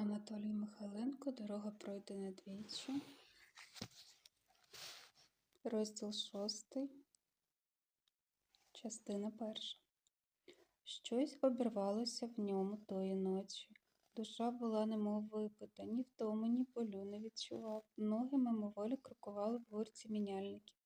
Анатолій Михайленко, дорога пройдена двічі. Розділ шостий, частина перша. Щось обірвалося в ньому тої ночі. Душа була немов випита, ні втому, ні болю не відчував. Ноги мимоволі крокували в гурці міняльників.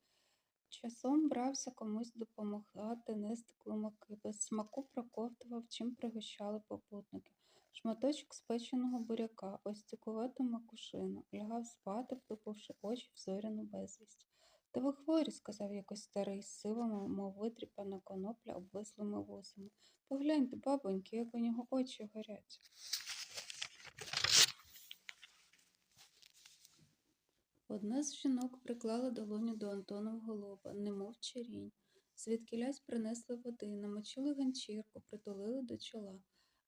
Часом брався комусь допомагати нести клумаки, без смаку проковтував, чим пригощали попутники. Шматочок спеченого буряка, ось остюкувату макушину, лягав спати, втупивши очі в зоряну безвість. Та ви хворі, сказав якось старий, з сивими, мов витріпана конопля, обвислими вусами. Погляньте, бабоньки, як у нього очі горять. Одна з жінок приклала долоню до Антонового лоба, немов черінь. Звідкілясь принесли води, намочили ганчірку, притулили до чола.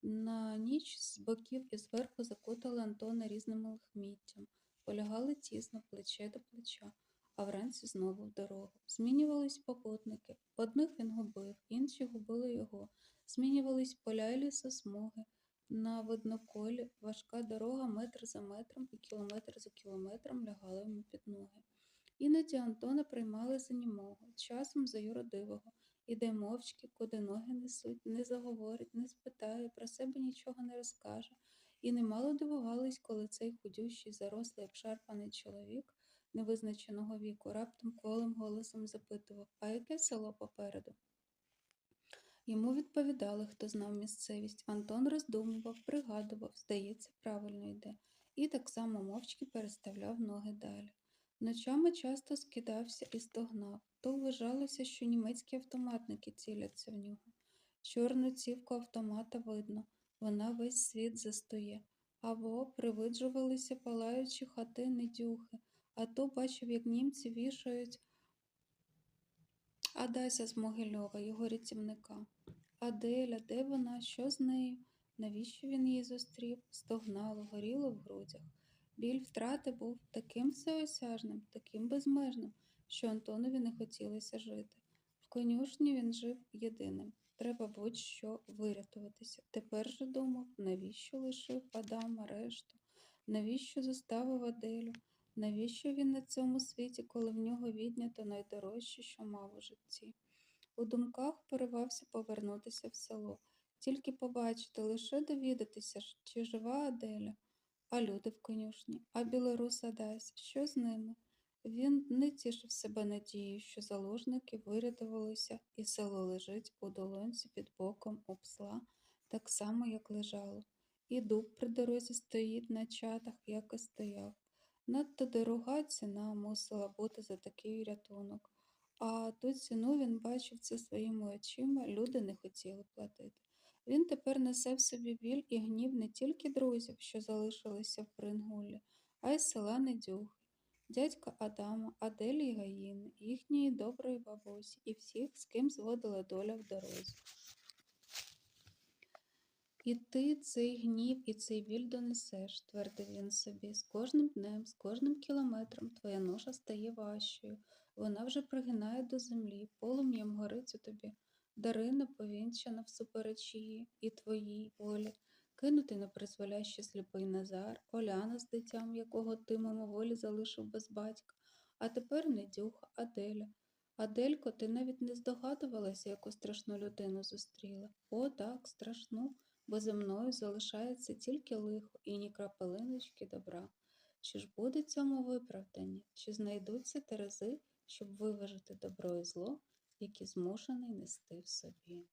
На ніч з боків і зверху закутали Антона різним лахміттям, полягали тісно плече до плеча, а вранці знову в дорогу. Змінювались попутники. Одних він губив, інші губили його. Змінювались поля й лісосмуги. На видноколі важка дорога метр за метром і кілометр за кілометром лягала йому під ноги. Іноді Антона приймали за німого, часом за юродивого. Іде мовчки, куди ноги несуть, не заговорить, не спитає, про себе нічого не розкаже. І немало дивувались, коли цей худющий, зарослий, обшарпаний чоловік невизначеного віку раптом кволим голосом запитував, а яке село попереду? Йому відповідали, хто знав місцевість. Антон роздумував, пригадував, здається, правильно йде, і так само мовчки переставляв ноги далі. Ночами часто скидався і стогнав, то вважалося, що німецькі автоматники ціляться в нього. Чорну цівку автомата видно, вона весь світ застоє, або привиджувалися палаючі хати дюхи, а то бачив, як німці вішають Адася з Могильова, його рятівника. Аделя, де вона? Що з нею? Навіщо він її зустрів? Стогнало, горіло в грудях. Біль втрати був таким всеосяжним, таким безмежним, що Антонові не хотілося жити. В конюшні він жив єдиним. Треба будь-що вирятуватися. Тепер же думав, навіщо лишив Адама решту, навіщо заставив Аделю, навіщо він на цьому світі, коли в нього віднято найдорожче, що мав у житті. У думках поривався повернутися в село, тільки побачити, лише довідатися, чи жива Аделя, а люди в конюшні, а білорус Адась, що з ними? Він не тішив себе надією, що заложники вирятувалися, і село лежить у долонці під боком у псла, так само, як лежало, і дуб при дорозі стоїть на чатах, як і стояв. Надто дорога ціна мусила бути за такий рятунок, а ту ціну він бачив це своїми очима, люди не хотіли платити. Він тепер несе в собі біль і гнів не тільки друзів, що залишилися в Прингулі, а й села Недюхи, дядька Адама, Аделі Гаїни, їхньої доброї бабусі і всіх, з ким зводила доля в дорозі. І ти цей гнів і цей біль донесеш, твердив він собі. З кожним днем, з кожним кілометром твоя ноша стає важчою. Вона вже пригинає до землі, полум'ям горить у тобі. Дарина повінчана всупереч її і твоїй волі, кинутий на призволяще сліпий Назар, Оляна з дитям, якого ти мимоволі залишив без батька, а тепер недюха, Аделя. Аделько, ти навіть не здогадувалася, яку страшну людину зустріла. О, так, страшну, бо за мною залишається тільки лихо і ні крапелиночки добра. Чи ж буде цьому виправдання, чи знайдуться терези, щоб виважити добро і зло, які змушений нести в собі?